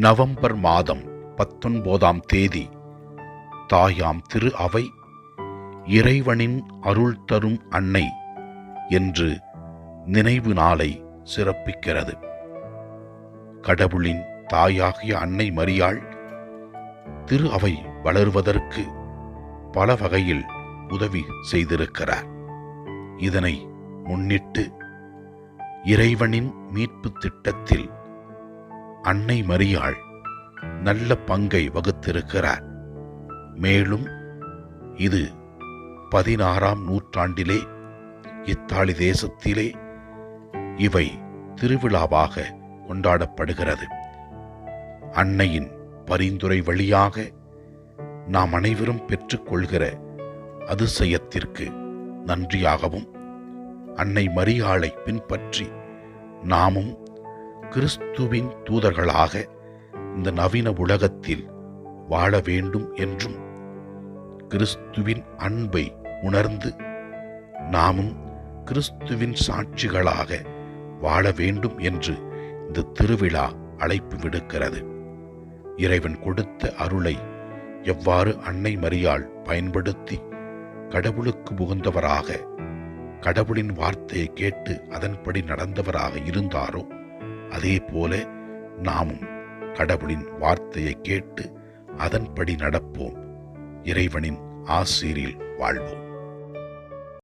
November மாதம் பத்தொன்பதாம் தேதி. தாயாம் திரு அவை இறைவனின் அருள் தரும் அன்னை என்று நினைவு நாளை சிறப்பிக்கிறது. கடவுளின் தாயாகிய அன்னை மரியாள் திரு அவை வளருவதற்கு பல வகையில் உதவி செய்திருக்கிறார். இதனை முன்னிட்டு இறைவனின் மீட்பு திட்டத்தில் அன்னை மரியாள் நல்ல பங்கை வகுத்திருக்கிறார். மேலும் இது பதினாறாம் நூற்றாண்டிலே இத்தாலி தேசத்திலே இவை திருவிழாவாக கொண்டாடப்படுகிறது. அன்னையின் பரிந்துரை வழியாக நாம் அனைவரும் பெற்றுக்கொள்கிற அதிசயத்திற்கு நன்றியாகவும் அன்னை மரியாளை பின்பற்றி நாமும் கிறிஸ்துவின் தூதர்களாக இந்த நவீன உலகத்தில் வாழ வேண்டும் என்றும் கிறிஸ்துவின் அன்பை உணர்ந்து நாமும் கிறிஸ்துவின் சாட்சிகளாக வாழ வேண்டும் என்று இந்த திருவிழா அழைப்பு விடுக்கிறது. இறைவன் கொடுத்த அருளை எவ்வாறு அன்னை மரியாள் பயன்படுத்தி கடவுளுக்கு உகந்தவராக கடவுளின் வார்த்தையை கேட்டு அதன்படி நடந்தவராக இருந்தாரோ அதே போல நாமும் கடவுளின் வார்த்தையை கேட்டு அதன்படி நடப்போம். இறைவனின் ஆசீரில் வாழ்வோம்.